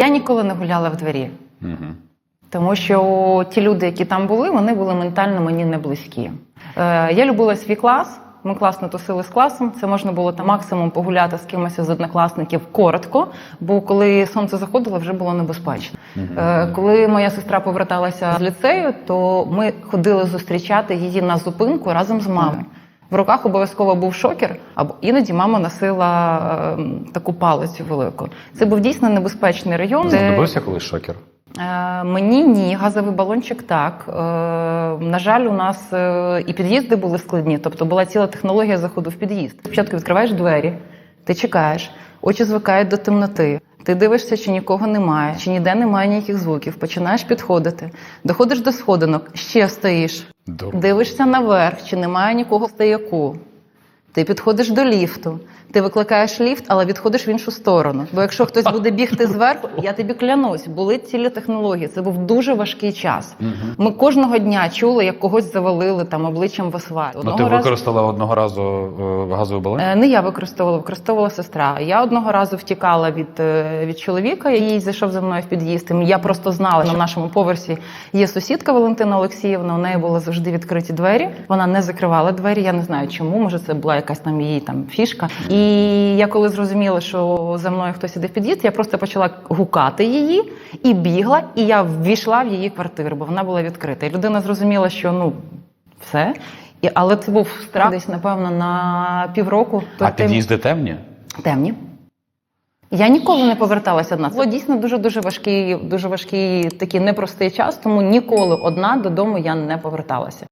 Я ніколи не гуляла в дворі, Угу. тому що ті люди, які там були, вони були ментально мені не близькі. Е, я любила свій клас. Ми класно тусили з класом. Це можна було там максимум погуляти з кимось з однокласників коротко, бо коли сонце заходило, вже було небезпечно. Е, коли моя сестра поверталася з ліцею, то ми ходили зустрічати її на зупинку разом з мамою. В руках обов'язково був шокер, або іноді мама носила е, таку палицю велику. Це був дійсно небезпечний район. де- Знадобився колись шокер? Е, Мені ні, газовий балончик так. Е, На жаль, у нас е, і під'їзди були складні, тобто була ціла технологія заходу в під'їзд. Спочатку відкриваєш двері, ти чекаєш, очі звикають до темноти. Ти дивишся, чи нікого немає, чи ніде немає ніяких звуків. Починаєш підходити, доходиш до сходинок, ще стоїш, Добре. дивишся наверх, чи немає нікого в стояку. Ти підходиш до ліфту, ти викликаєш ліфт, але відходиш в іншу сторону. Бо якщо хтось буде бігти зверху, я тобі клянусь, були цілі технології. Це був дуже важкий час. Ми кожного дня чули, як когось завалили там обличчям в асфальт. Ну, Одного ти разу- використала одного разу е, газовий балон? Е, Не я використовувала, використовувала сестра. Я одного разу втікала від, е, від чоловіка, який зайшов за мною в під'їзд. Я просто знала, що на нашому поверсі є сусідка Валентина Олексіївна. У неї були завжди відкриті двері. Вона не закривала двері. Я не знаю чому. Може, це була якась там її там фішка. І я коли зрозуміла, що за мною хтось іде в під'їзд, я просто почала гукати її і бігла, і я ввійшла в її квартиру, бо вона була відкрита. І людина зрозуміла, що ну все. І, але це був страх десь, напевно, на півроку. А Перед тим- під'їзди темні? Темні. Я ніколи не поверталася одна. Це було дійсно дуже дуже важкий, дуже важкий такий непростий час, тому ніколи одна додому я не поверталася.